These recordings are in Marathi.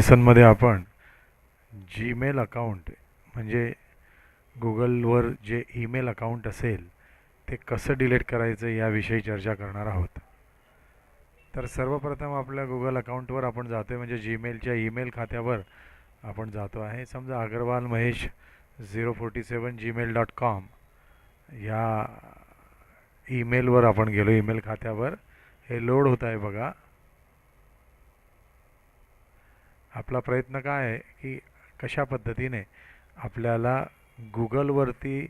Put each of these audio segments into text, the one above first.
लेसनमध्ये आपण जीमेल अकाउंट म्हणजे गुगलवर जे ईमेल अकाउंट असेल ते कसं डिलीट करायचं याविषयी चर्चा करणार आहोत. तर सर्वप्रथम आपल्या गुगल अकाउंटवर आपण जातो आहे म्हणजे जीमेलच्या ईमेल खात्यावर आपण जातो आहे. समजा Agarwal Mahesh zero forty seven Gmail dot com या ईमेलवर आपण गेलो. ईमेल खात्यावर हे लोड होत आहे बघा. आपला प्रयत्न काय आहे की कशा पद्धतीने आपल्याला गुगलवरती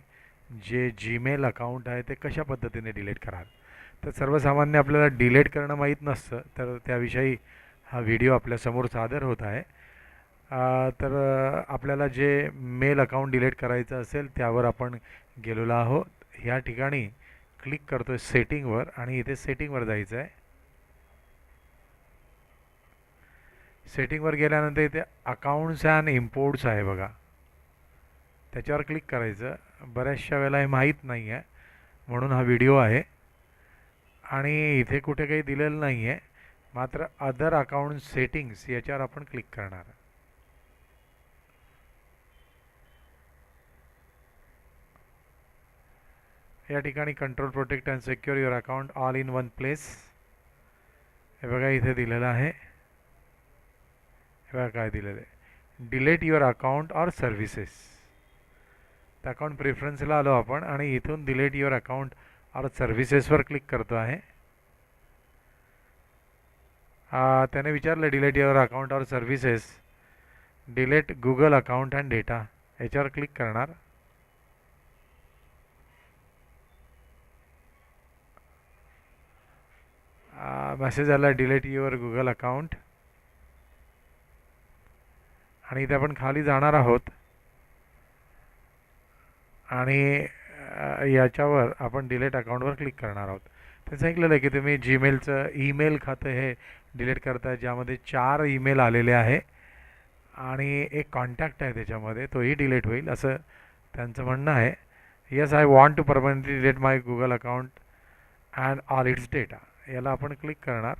जे जीमेल अकाउंट आहे ते कशा पद्धतीने डिलीट कराल? तर सर्वसामान्य आपल्याला डिलीट करणं माहीत नसतं तर त्याविषयी हा व्हिडिओ आपल्यासमोर सादर होत आहे. तर आपल्याला जे मेल अकाउंट डिलीट करायचं असेल त्यावर आपण गेलेलो आहोत. ह्या ठिकाणी क्लिक करतो आहे सेटिंगवर आणि इथे सेटिंगवर जायचं आहे सेटिंगवर गेल्यानंतर इथे अकाउंट्स अँड इम्पोर्ट्स आहे बघा. त्याच्यावर क्लिक करायचं. बऱ्याचशा वेळेला हे माहीत नाही आहे म्हणून हा व्हिडिओ आहे. आणि इथे कुठे काही दिलेलं नाही आहे मात्र अदर अकाउंट सेटिंग्स याच्यावर आपण क्लिक करणार. या ठिकाणी control protect and secure your account all in one place हे बघा इथे दिलेलं आहे. किंवा काय दिलेलं आहे? Delete your account or services तर अकाउंट प्रेफरन्सला आलो आपण आणि इथून डिलेट युअर अकाउंट ऑर सर्व्हिसेसवर क्लिक करतो आहे. त्याने विचारलं delete your account or services delete Google account and data याच्यावर क्लिक करणार. मेसेज आला डिलेट युअर गुगल अकाउंट आणि इथे आपण खाली जाणार आहोत. आणि याच्यावर आपण डिलेट अकाउंटवर क्लिक करणार आहोत. ते सांगितलेलं आहे की तुम्ही जीमेलचं ईमेल खातं हे डिलीट करताय ज्यामध्ये चार ईमेल आलेले आहे. आणि एक कॉन्टॅक्ट आहे त्याच्यामध्ये तोही डिलीट होईल असं त्यांचं म्हणणं आहे. Yes I want to permanently delete my Google account and all its data याला आपण क्लिक करणार.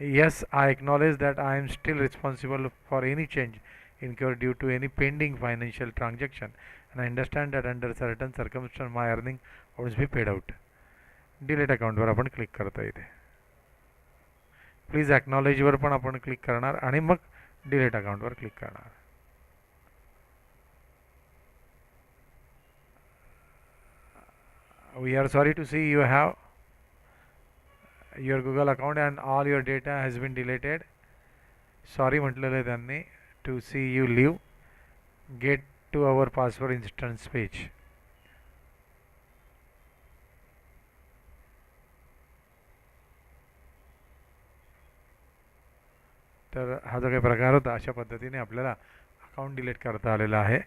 Yes, I acknowledge that I am still responsible for any change incurred due to any pending financial transaction and I understand that under certain circumstances my earning would be paid out. Delete अकाउंटवर आपण क्लिक करतो इथे प्लीज ॲक्नॉलेजवर पण आपण क्लिक करणार आणि मग डिलीट अकाउंटवर क्लिक करणार we are sorry to see you have Your Google account and all your data has been deleted sorry म्हटलेलं आहे त्यांनी. To see you leave get to our password instance page तर हा जो काही प्रकार होता अशा पद्धतीने आपल्याला अकाउंट डिलीट करता आलेला आहे.